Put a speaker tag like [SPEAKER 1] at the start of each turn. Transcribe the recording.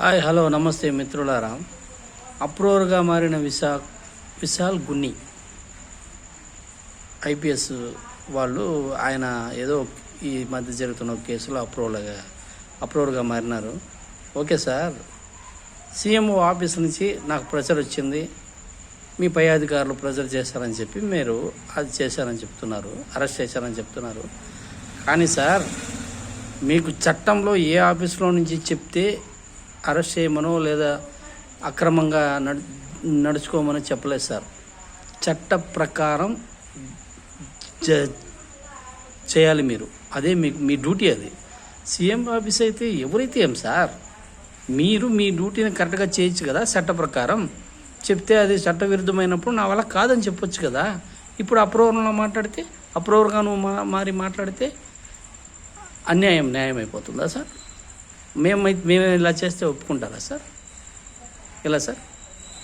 [SPEAKER 1] Hi hello నమస్తే మిత్రులారా. అప్రూవర్గా మారిన విశా విశాల్ గున్ని. ఐపీఎస్ వాళ్ళు ఆయన ఏదో ఈ మధ్య జరుగుతున్న కేసులో అప్రూవర్గా అప్రూవర్గా మారినారు. Okay sir. సీఎంఓ ఆఫీస్ నుంచి నాకు ప్రెషర్ వచ్చింది. మీ పై అధికారులు ప్రెజర్ చేశారని చెప్పి మీరు అది చేశారని చెప్తున్నారు. అరెస్ట్ చేశారని చెప్తున్నారు. కానీ సార్ మీకు చట్టంలో ఏ ఆఫీస్లో నుంచి చెప్తే అరెస్ట్ చేయమనో లేదా అక్రమంగా నడు నడుచుకోమని చెప్పలేదు సార్. చట్ట ప్రకారం జ- చేయాలి మీరు. అదే మీ మీ డ్యూటీ అది. సీఎం ఆఫీస్ అయితే ఎవరైతే ఏం సార్? మీరు మీ డ్యూటీని కరెక్ట్గా చేయొచ్చు కదా చట్ట ప్రకారం. చెప్తే అది చట్ట విరుద్ధమైనప్పుడు నా వల్ల కాదని చెప్పొచ్చు కదా. ఇప్పుడు అప్రూవర్లో మాట్లాడితే అప్రూవర్గా నువ్వు మా మారి మాట్లాడితే అన్యాయం న్యాయం అయిపోతుందా సార్? మేము మేము ఇలా చేస్తే ఒప్పుకుంటారా సార్? ఇలా సార్?